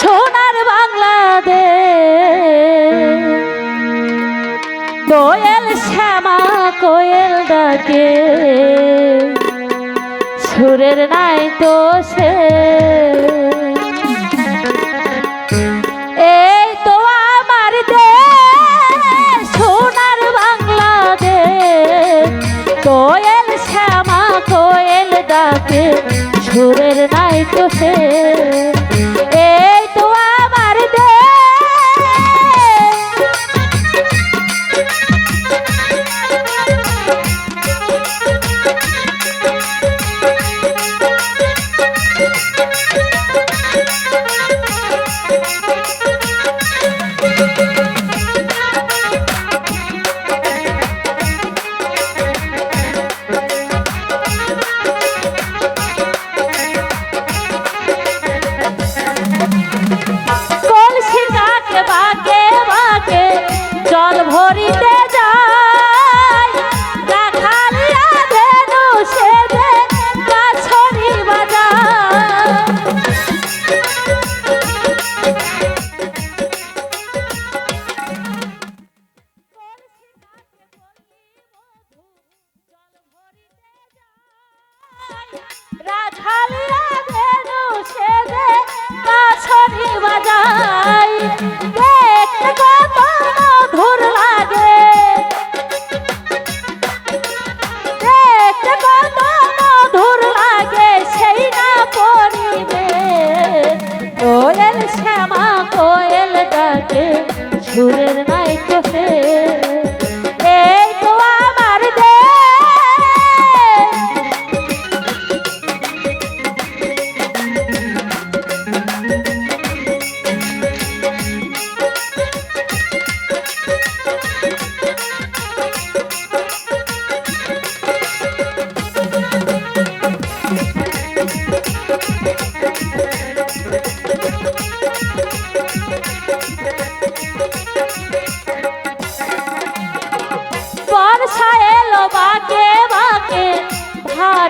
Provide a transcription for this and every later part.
সোনার বাংলাদেশ। কোয়েল শ্যামা কোয়েল ডাকে। সুরের নাই তো সে। সুরের নাই তো সে। এই তো রাখালিয়া ধেনু সেজে কাছরি বাজায়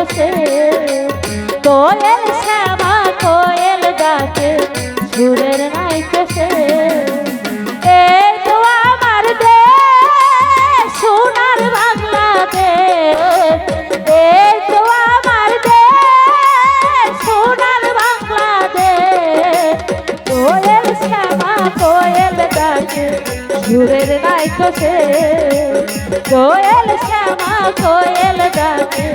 নাই তো সে কোয়েল শ্যামা, কোয়েল ডাকে সুরের নাই তো সে এই তো আমার দেশ, সোনার বাংলাদেশ এই তো আমার দেশ, সোনার সুরের নাই তো কোয়েল শ্যামা কোয়েল ডাকে।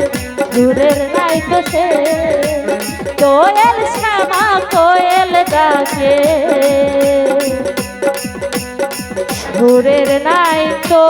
সুরের নাই তো কোয়েল শ্যামা কোয়েল ডাকে। সুরের নাই তো